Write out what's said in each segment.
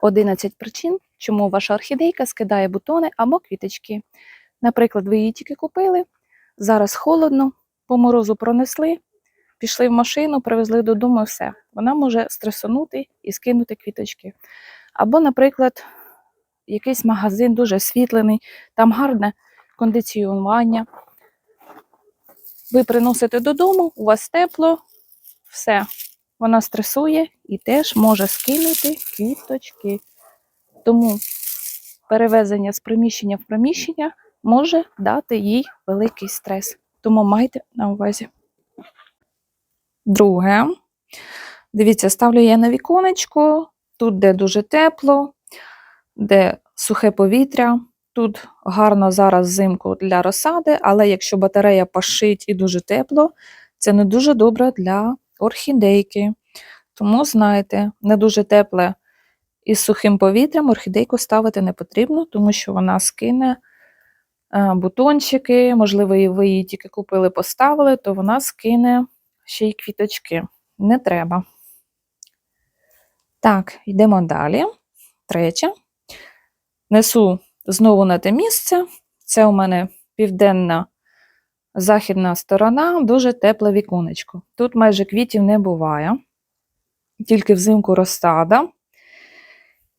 11 причин, чому ваша орхідейка скидає бутони або квіточки. Наприклад, ви її тільки купили, зараз холодно, по морозу пронесли, пішли в машину, привезли додому і все. Вона може стресонути і скинути квіточки. Або, наприклад, якийсь магазин дуже освітлений, там гарне кондиціювання. Ви приносите додому, у вас тепло, все. Вона стресує і теж може скинути квіточки. Тому перевезення з приміщення в приміщення може дати їй великий стрес. Тому майте на увазі. Друге. Дивіться, ставлю я на віконечко, тут, де дуже тепло, де сухе повітря. Тут гарно зараз взимку для розсади, але якщо батарея пашить і дуже тепло, це не дуже добре для орхідейки. Тому, знаєте, не дуже тепле із сухим повітрям орхідейку ставити не потрібно, тому що вона скине е, бутончики, можливо, ви її тільки купили, поставили, то вона скине ще й квіточки. Не треба. Так, йдемо далі. Третє. Несу знову на те місце. Це у мене південна західна сторона, дуже тепле віконечко. Тут майже квітів не буває, тільки взимку розсада.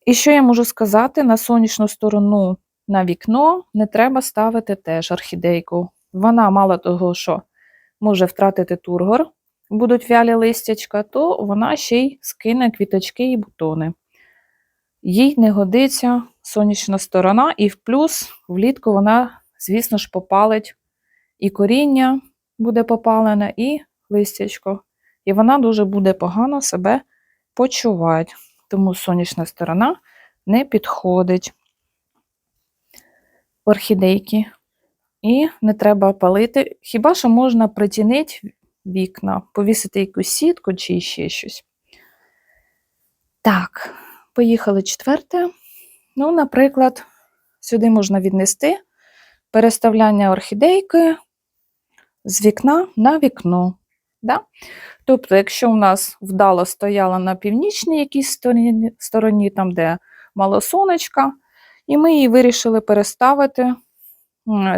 І що я можу сказати, на сонячну сторону на вікно не треба ставити теж орхідейку. Вона, мало того, що може втратити тургор, будуть вялі листячка, то вона ще й скине квіточки і бутони. Їй не годиться сонячна сторона, і в плюс влітку вона, звісно ж, попалить і коріння буде попалене, і листячко. І вона дуже буде погано себе почувати. Тому сонячна сторона не підходить орхідейки. І не треба палити. Хіба що можна притінити вікна, повісити якусь сітку чи ще щось. Так, поїхали четверте. Ну, наприклад, сюди можна віднести переставляння орхідейки з вікна на вікно. Да? Тобто, якщо у нас вдало стояла на північній якійсь стороні, стороні, там, де мало сонечка, і ми її вирішили переставити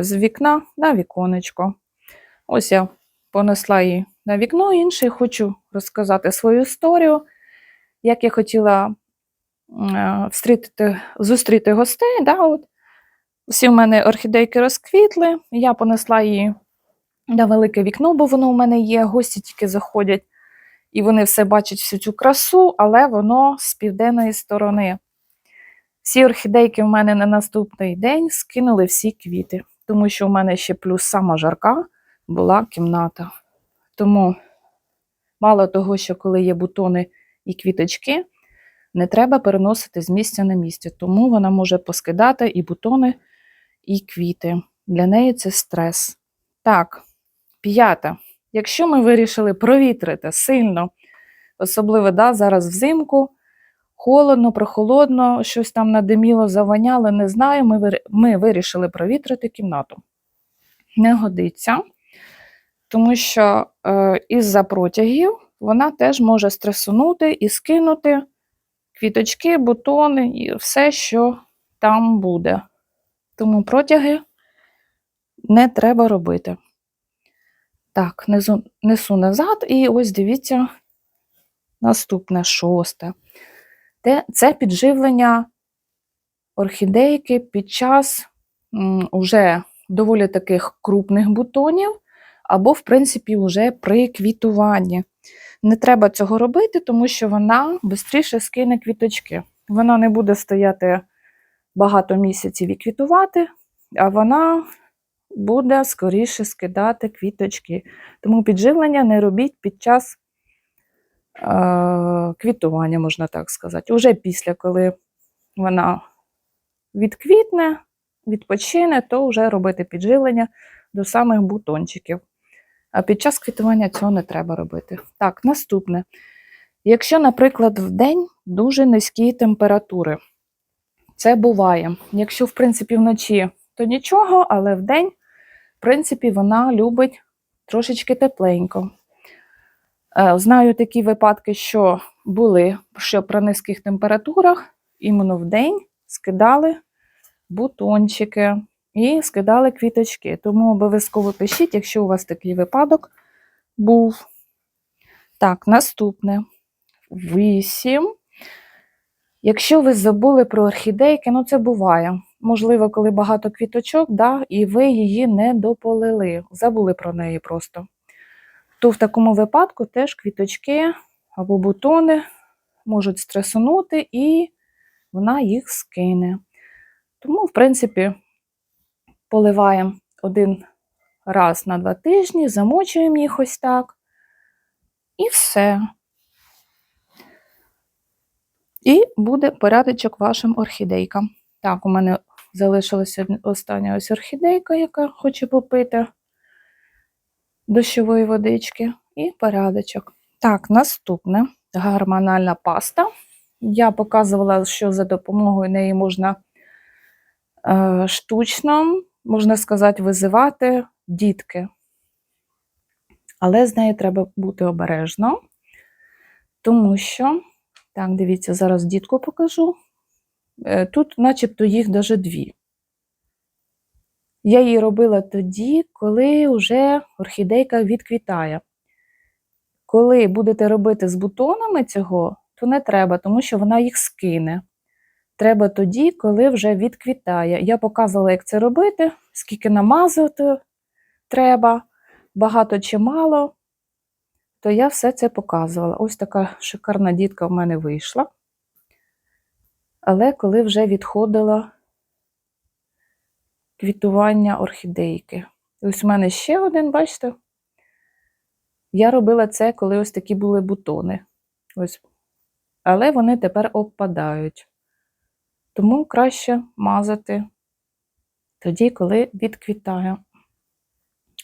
з вікна на віконечко. Ось я понесла її на вікно, інше хочу розказати свою історію, як я хотіла встрітити, зустріти гостей. Да, от. Всі в мене орхідейки розквітли, я понесла її на велике вікно, бо воно у мене є, гості тільки заходять, і вони все бачать всю цю красу, але воно з південної сторони. Всі орхідейки в мене на наступний день скинули всі квіти, тому що в мене ще плюс сама жарка була кімната. Тому, мало того, що коли є бутони і квіточки, не треба переносити з місця на місце, тому вона може поскидати і бутони, і квіти. Для неї це стрес. Так, п'ята. Якщо ми вирішили провітрити сильно, особливо да, зараз взимку, холодно, прохолодно, щось там надиміло, завоняло, не знаю, ми, ми вирішили провітрити кімнату. Не годиться, тому що е, із-за протягів вона теж може стресунути і скинути квіточки, бутони і все, що там буде. Тому протяги не треба робити. Так, несу, несу назад, і ось дивіться, наступне шосте. Те- Це підживлення орхідейки під час уже доволі таких крупних бутонів, або, в принципі, вже при квітуванні. Не треба цього робити, тому що вона швидше скине квіточки. Вона не буде стояти багато місяців і квітувати, а вона буде скоріше скидати квіточки. Тому підживлення не робіть під час е, квітування, можна так сказати. Уже після, коли вона відквітне, відпочине, то вже робити підживлення до самих бутончиків. А під час квітування цього не треба робити. Так, наступне. Якщо, наприклад, в день дуже низькі температури, це буває. Якщо, в принципі, вночі, то нічого, але в день, принципі, вона любить трошечки тепленько. Е, Знаю такі випадки, що були, що при низьких температурах іменно в день скидали бутончики і скидали квіточки. Тому обов'язково пишіть, якщо у вас такий випадок був. Так, наступне. Вісім. Якщо ви забули про орхідейки, ну це буває. Можливо, коли багато квіточок, да, і ви її не дополили, забули про неї просто. То в такому випадку теж квіточки або бутони можуть стресунути, і вона їх скине. Тому, в принципі, поливаємо один раз на два тижні, замочуємо їх ось так. І все. І буде порядочок вашим орхідейкам. Так, у мене залишилася остання ось орхідейка, яка хоче попити дощової водички, і порядочок. Так, наступне гормональна паста. Я показувала, що за допомогою неї можна е, штучно, можна сказати, визивати дітки. Але з нею треба бути обережно, тому що, так, дивіться, зараз дітку покажу. Е, Тут, начебто, їх навіть дві. Я її робила тоді, коли вже орхідейка відквітає. Коли будете робити з бутонами цього, то не треба, тому що вона їх скине. Треба тоді, коли вже відквітає. Я показувала, як це робити, скільки намазувати треба, багато чи мало, то я все це показувала. Ось така шикарна дітка в мене вийшла. Але коли вже відходила квітування орхідейки. Ось у мене ще один, бачите? Я робила це, коли ось такі були бутони. Ось. Але вони тепер обпадають. Тому краще мазати тоді, коли відквітає.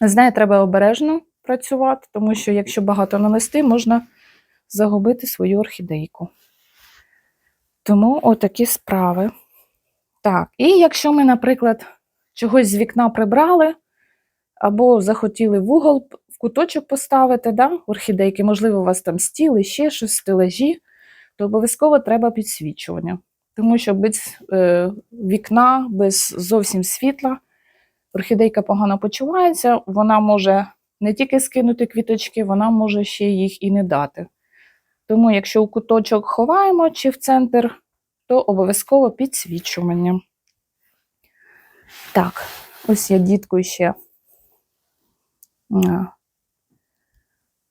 З нею треба обережно працювати, тому що якщо багато нанести, можна загубити свою орхідейку. Тому отакі справи. Так, і якщо ми, наприклад, чогось з вікна прибрали, або захотіли в угол в куточок поставити, да, орхідейки, можливо, у вас там стіли, ще щось, стелажі, то обов'язково треба підсвічування. Тому що без е, вікна, без зовсім світла, орхідейка погано почувається, вона може не тільки скинути квіточки, вона може ще їх і не дати. Тому, якщо у куточок ховаємо чи в центр, то обов'язково підсвічування. Так, ось я дітку ще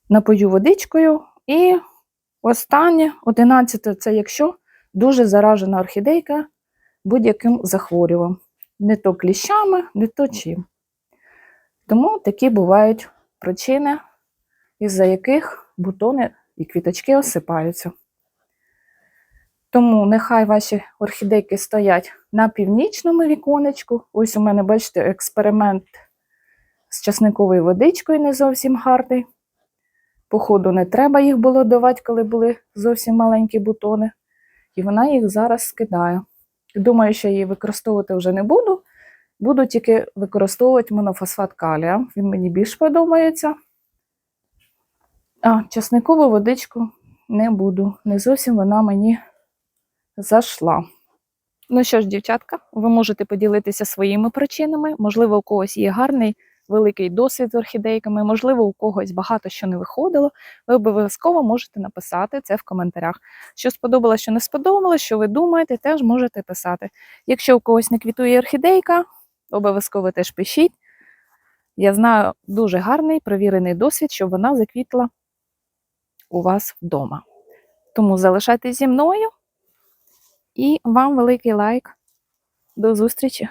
напою водичкою. І останнє, одинадцяте, це якщо дуже заражена орхідейка будь-яким захворюванням. Не то кліщами, не то чим. Тому такі бувають причини, із-за яких бутони і квіточки осипаються. Тому нехай ваші орхідейки стоять на північному віконечку. Ось у мене, бачите, експеримент з часниковою водичкою не зовсім гарний. Походу, не треба їх було давати, коли були зовсім маленькі бутони. І вона їх зараз скидає. Думаю, що її використовувати вже не буду. Буду тільки використовувати монофосфат калія. Він мені більш подобається. А часникову водичку не буду. Не зовсім вона мені зайшла. Ну що ж, дівчатка, ви можете поділитися своїми причинами. Можливо, у когось є гарний великий досвід з орхідейками, можливо, у когось багато що не виходило. Ви обов'язково можете написати це в коментарях. Що сподобалося, що не сподобалося, що ви думаєте, теж можете писати. Якщо у когось не квітує орхідейка, обов'язково теж пишіть. Я знаю дуже гарний провірений досвід, щоб вона заквітла у вас вдома. Тому залишайтесь зі мною і вам великий лайк. До зустрічі!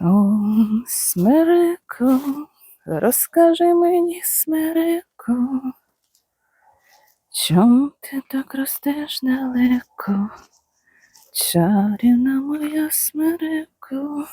О, смереко, розкажи мені, смереко, чом ти так ростеш далеко, чарівна моя смереко.